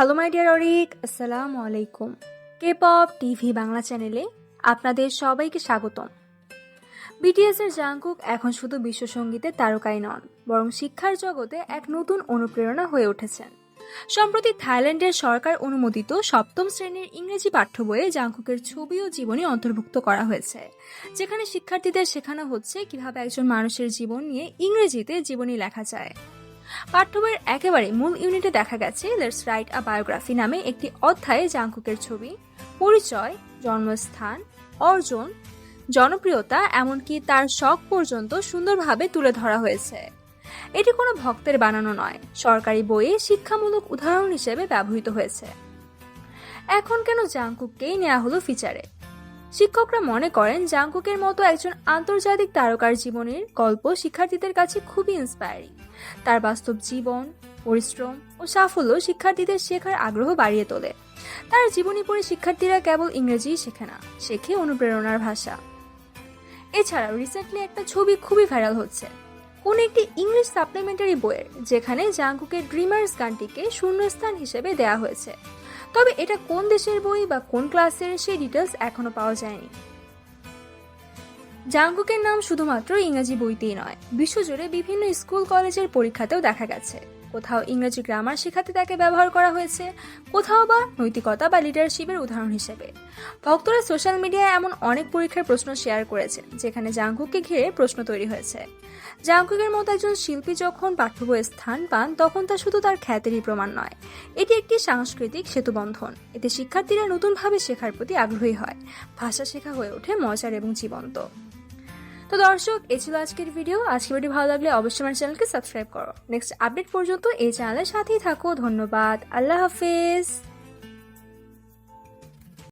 Hello my dear Arik আসসালামু আলাইকুম K pop TV Bangla চ্যানেলে আপনাদের সবাইকে স্বাগতম। বিটিএস এর জাঙ্কুক এখন শুধু বিশ্বসঙ্গীতের তারকাই নন, বরং শিক্ষার জগতে এক নতুন অনুপ্রেরণা হয়ে উঠেছেন। সম্প্রতি থাইল্যান্ডের সরকার অনুমোদিত সপ্তম শ্রেণির ইংরেজি পাঠ্য বইয়ে জাঙ্কুকের ছবি ও জীবনী অন্তর্ভুক্ত করা হয়েছে, যেখানে শিক্ষার্থীদের শেখানো হচ্ছে কীভাবে একজন মানুষের জীবন নিয়ে ইংরেজিতে জীবনী লেখা যায়। পাঠ্য বইয়ের একেবারে মূল ইউনিটে দেখা গেছে লেটস রাইট আ বায়োগ্রাফি নামে একটি অধ্যায়ে জাংকুকের ছবি, পরিচয়, জন্মস্থান, অর্জন, জনপ্রিয়তা, এমনকি তার শখ পর্যন্ত সুন্দরভাবে তুলে ধরা হয়েছে। এটি কোনো ভক্তের বানানো নয়, সরকারি বইয়ে শিক্ষামূলক উদাহরণ হিসেবে ব্যবহৃত হয়েছে। এখন কেন জাংকুককেই নেওয়া হলো ফিচারে শিক্ষকরা মনে করেন জাংকুকের মতো একজন আন্তর্জাতিক তারকার জীবনের গল্প শিক্ষার্থীদের কাছে খুবই ইন্সপায়ারিং তার বাস্তব জীবন, পরিশ্রম ও সাফল্য শিক্ষার্থীদের শেখার আগ্রহ বাড়িয়ে তোলে। তার জীবনী পড়ে শিক্ষার্থীরা কেবল ইংরেজিই শেখে না, শেখে অনুপ্রেরণার ভাষা। এছাড়াও রিসেন্টলি একটা ছবি খুবই ভাইরাল হচ্ছে। কোন একটি ইংলিশ সাপ্লিমেন্টারি বইয়ের, যেখানে জাঙ্কুকের ড্রিমার্স গানটিকে শূন্যস্থান হিসেবে দেয়া হয়েছে। তবে এটা কোন দেশের বই বা কোন ক্লাসের সেই ডিটেলস এখনও পাওয়া যায়নি। জাঙ্গুকের নাম শুধুমাত্র ইংরেজি বইতেই নয়, বিশ্বজুড়ে বিভিন্ন স্কুল কলেজের পরীক্ষাতেও দেখা গেছে। কোথাও ইংরেজি গ্রামার শেখাতে তাকে ব্যবহার করা হয়েছে, কোথাও বা নৈতিকতা বা লিডারশিপের উদাহরণ হিসেবে। ভক্তরা সোশ্যাল মিডিয়ায় এমন অনেক পরীক্ষার প্রশ্ন শেয়ার করেছেন, যেখানে জাঙ্কুককে ঘিরে প্রশ্ন তৈরি হয়েছে। জাঙ্কুকের মতো একজন শিল্পী যখন পাঠ্যবইয়ে স্থান পান, তখন তা শুধু তার খ্যাতেরই প্রমাণ নয়, এটি একটি সাংস্কৃতিক সেতুবন্ধন। এতে শিক্ষার্থীরা নতুনভাবে শেখার প্রতি আগ্রহী হয়, ভাষা শেখা হয়ে ওঠে মজার এবং জীবন্ত। তো দর্শক, এই ছিল আজকের ভিডিও আজকের ভিডিও ভালো লাগলে অবশ্যই আমার চ্যানেলকে সাবস্ক্রাইব করো। নেক্সট আপডেট পর্যন্ত এই চ্যানেলের সাথেই থাকো। ধন্যবাদ। আল্লাহ হাফেজ।